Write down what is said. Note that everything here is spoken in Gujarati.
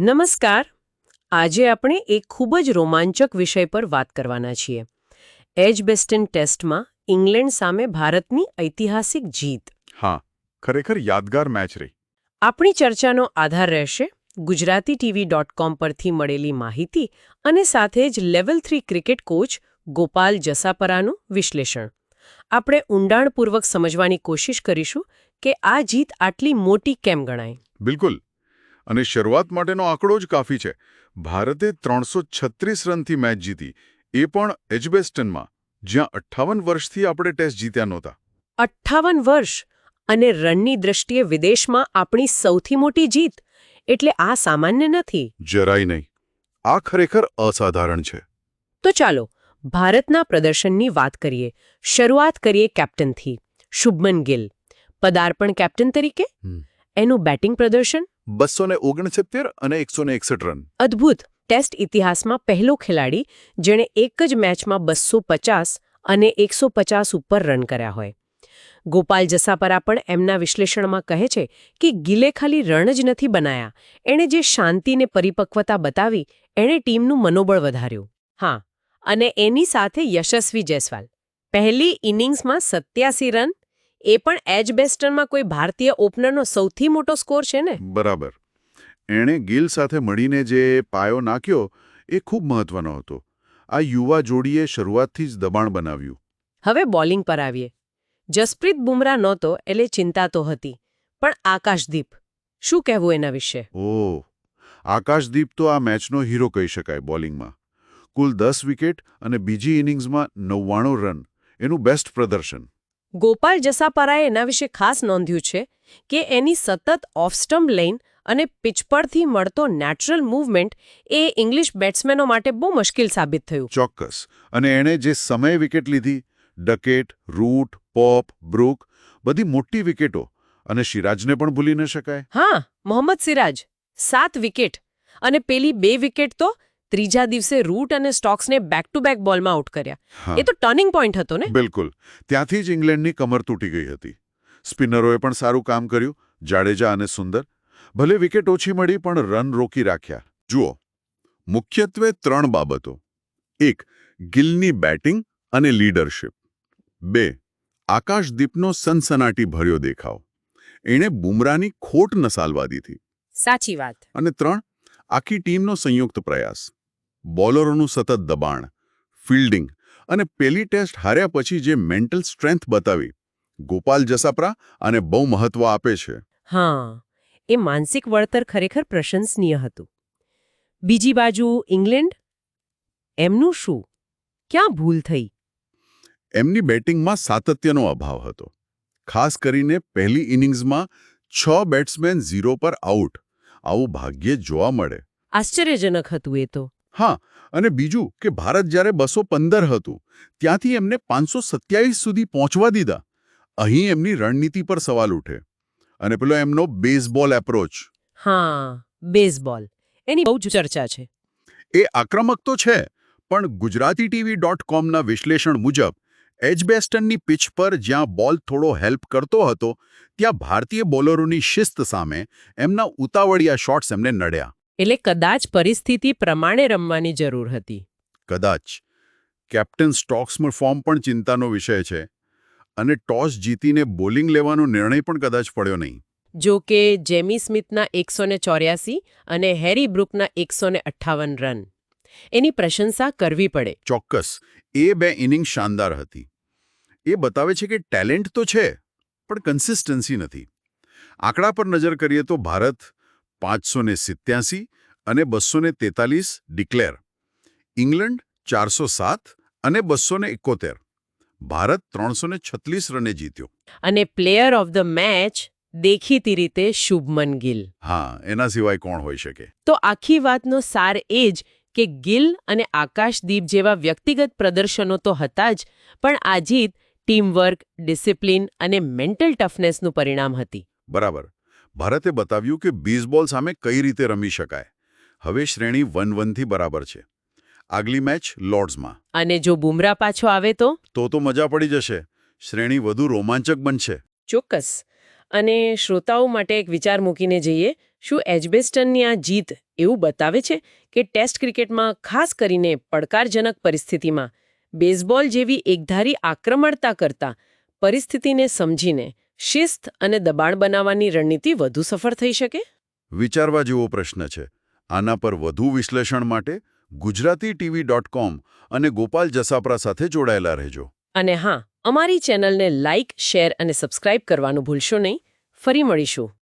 નમસ્કાર. આજે આપણે એક ખૂબ જ રોમાંચક વિષય પર વાત કરવાના છીએ. એજબેસ્ટન ટેસ્ટમાં ઇંગ્લેન્ડ સામે ભારતની ઐતિહાસિક જીત. હા ખરેખર યાદગાર મેચ રહી. આપણી ચર્ચાનો આધાર રહેશે ગુજરાતી ટીવી ડોટ કોમ પરથી મળેલી માહિતી અને સાથે જ level three cricket coach Gopal જસાપરાનું વિશ્લેષણ. આપણે ઊંડાણપૂર્વક સમજવાની કોશિશ કરીશું કે આ જીત આટલી મોટી કેમ ગણાય? બિલકુલ. અને શરૂઆત માટેનો આંકડો જ કાફી છે. ભારતે ત્રણસો છત્રીસ રનથી મેચ જીતી. એ પણ એજબેસ્ટનમાં જ્યાં અઠ્ઠાવન વર્ષથી આપણે ટેસ્ટ જીત્યા નહોતા. અઠ્ઠાવન વર્ષ અને રનની દ્રષ્ટિએ વિદેશમાં આપણી સૌથી મોટી જીત એટલે આ સામાન્ય નથી. જરાય નહીં. આ ખરેખર અસાધારણ છે. તો ચાલો ભારતના પ્રદર્શનની વાત કરીએ. શરૂઆત કરીએ કેપ્ટનથી. શુભમન ગિલ. પદાર્પણ કેપ્ટન તરીકે? એનું બેટિંગ પ્રદર્શન? બસો ને ઓગણસિત્તેર અને એકસો ને એકસઠ રન. અદ્ભુત. ટેસ્ટ ઇતિહાસમાં પહેલો ખેલાડી જેણે એક જ મેચમાં બસો પચાસ અને એકસો પચાસ ઉપર રન કર્યા હોય. ગોપાલ જસાપરા પણ એમના વિશ્લેષણમાં કહે છે કે ગિલે ખાલી રણ જ નથી બનાયા. એણે જે શાંતિને પરિપક્વતા બતાવી, એણે ટીમનું મનોબળ વધાર્યું. હા, અને એની સાથે યશસ્વી જયસ્વાલ. પહેલી ઇનિંગ્સમાં સત્યાસી રન એ પણ એજ બેસ્ટરમાં કોઈ ભારતીય ઓપનરનો સૌથી મોટો સ્કોર છે ને? બરાબર. એણે ગિલ સાથે મળીને જે પાયો નાખ્યો એ ખૂબ મહત્વનો હતો. આ યુવા જોડીએ શરૂઆતથી જ દબાણ બનાવ્યું. હવે બોલિંગ પર આવીએ. જસપ્રીત બુમરાહ નહોતો એટલે ચિંતા તો હતી પણ આકાશદીપ શું કહેવું એના વિશે? ઓહ આકાશદીપ તો આ મેચનો હીરો કહી શકાય બોલિંગમાં. કુલ દસ વિકેટ અને બીજી ઇનિંગ્સમાં નવ્વાણું રન એનું બેસ્ટ પ્રદર્શન. ગોપાલ જસાપરાએ એના વિશે ખાસ નોંધ્યું છે કે એની સતત ઓફ સ્ટમ્પ લેન અને પિચ પરથી મળતો નેચરલ મૂવમેન્ટ એ ઇંગ્લિશ બેટ્સમેનો માટે બહુ મુશ્કેલ સાબિત થયું. ચોક્કસ. અને એણે જે સમયે વિકેટ લીધી ડકેટ રૂટ પોપ બ્રુક બધી મોટી વિકેટો અને સિરાજને પણ ભૂલી ન શકાય. હા મોહમ્મદ સિરાજ સાત વિકેટ અને પેલી બે વિકેટ તો ત્રીજા દિવસે રૂટ અને સ્ટોક્સને બેક ટુ બેક બોલમાં આઉટ કર્યા એ તો ટર્નિંગ પોઈન્ટ હતો ને? બિલકુલ. ત્યાંથી જ ઇંગ્લેન્ડની કમર તૂટી ગઈ હતી. સ્પિનરોએ પણ સારું કામ કર્યું જાડેજા અને સુંદર. ભલે વિકેટ ઓછી મળી પણ રન રોકી રાખ્યા. જુઓ મુખ્યત્વે ત્રણ બાબતો. એક ગિલની બેટિંગ અને લીડરશિપ બે આકાશદીપનો સનસનાટી ભર્યો દેખાવ. એણે બુમરાની ખોટ નસાલવા દીધી સાચી વાત. અને ત્રણ આખી ટીમનો સંયુક્ત પ્રયાસ. બોલરોનું સતત દબાણ ફિલ્ડિંગ અને પેલી ટેસ્ટ હાર્યા પછી જે મેન્ટલ સ્ટ્રેન્થ બતાવી ગોપાલ જસાપરા અને બહુ મહત્વ આપે છે. હા એ માનસિક વળતર ખરેખર પ્રશંસનીય હતું. બીજી બાજુ ઇંગ્લેન્ડ? એમનું શું? ક્યાં ભૂલ થઈ? એમની બેટિંગમાં સાતત્યનો અભાવ હતો. ખાસ કરીને પહેલી ઇનિંગ્સમાં છ બેટ્સમેન ઝીરો પર આઉટ. આવું ભાગ્યે જોવા મળે. આશ્ચર્યજનક હતું એ તો. હા અને બીજું કે ભારત જ્યારે બસો પંદર હતું ત્યાંથી એમને પાંચસો સત્યાવીસ સુધી પહોંચવા દીધા. અહીં એમની રણનીતિ પર સવાલ ઉઠે. અને પેલો એમનો બેઝબોલ એપ્રોચ હા બેઝબોલ એની બહુ જ ચર્ચા છે. એ આક્રમક તો છે પણ ગુજરાતી ટીવી ડોટ કોમના વિશ્લેષણ મુજબ એજબેસ્ટનની પિચ પર જ્યાં બોલ થોડો હેલ્પ કરતો હતો ત્યાં ભારતીય બોલરોની શિસ્ત સામે એમના ઉતાવળિયા શોટ્સ એમને નડ્યા. એટલે કદાચ પરિસ્થિતિ પ્રમાણે રમવાની જરૂર હતી. કદાચ. કેપ્ટન સ્ટોક્સમાં ફોર્મ પણ ચિંતાનો વિષય છે અને ટોસ જીતીને બોલિંગ લેવાનો નિર્ણય પણ કદાચ પડ્યો નહીં. જો કે જેમી સ્મિથના એકસો અને હેરી બ્રુકના એકસો રન. એની પ્રશંસા કરવી પડે. ચોક્કસ. એ બે ઇનિંગ શાનદાર હતી. એ બતાવે છે કે ટેલેન્ટ તો છે પણ કન્સિસ્ટન્સી નથી. આંકડા પર નજર કરીએ તો ભારત પાંચસો સિત્યાસી અને બસો તેતાલીસ ડિક્લેર. ઇંગ્લેન્ડ ચારસો સાત અને બસો એકોતેર. ભારત ત્રણસો છત્રીસ રને જીત્યો. અને પ્લેયર ઓફ ધ મેચ દેખીતી રીતે શુભમન ગિલ. હા એના સિવાય કોણ હોઈ શકે? તો આખી વાતનો સાર એ જ કે ગિલ અને આકાશદીપ જેવા વ્યક્તિગત પ્રદર્શનો તો હતા જ પણ આ જીત ટીમવર્ક ડિસિપ્લિન અને મેન્ટલ ટફનેસનું પરિણામ હતી. બરાબર. ભારતે બતાવ્યું કે બીઝબોલ સામે કઈ રીતે રમી શકાય. હવે શ્રેણી વન વનથી બરાબર છે. આગલી મેચ લોર્ડ્સમાં. અને જો બુમરા પાછો આવે તો? તો તો મજા પડી જશે. શ્રેણી વધુ રોમાંચક બનશે. ચોક્કસ. અને શ્રોતાઓ માટે એક વિચાર મૂકીને જઈએ. શું એજબેસ્ટનની આ જીત એવું બતાવે છે કે ટેસ્ટ ક્રિકેટમાં ખાસ કરીને પડકારજનક પરિસ્થિતિમાં? બેઝબોલ જેવી એકધારી આક્રમણતા કરતા પરિસ્થિતિને સમજીને શિસ્ત અને દબાણ બનાવવાની રણનીતિ વધુ સફળ થઈ શકે? વિચારવા જેવો પ્રશ્ન છે. આના પર વધુ વિશ્લેષણ માટે ગુજરાતી ટીવી ડોટ કોમ અને ગોપાલ જસાપરા સાથે જોડાયેલા રહેજો. અને હા અમારી ચેનલને લાઇક શેર અને સબસ્ક્રાઇબ કરવાનું ભૂલશો નહીં. ફરી મળીશું.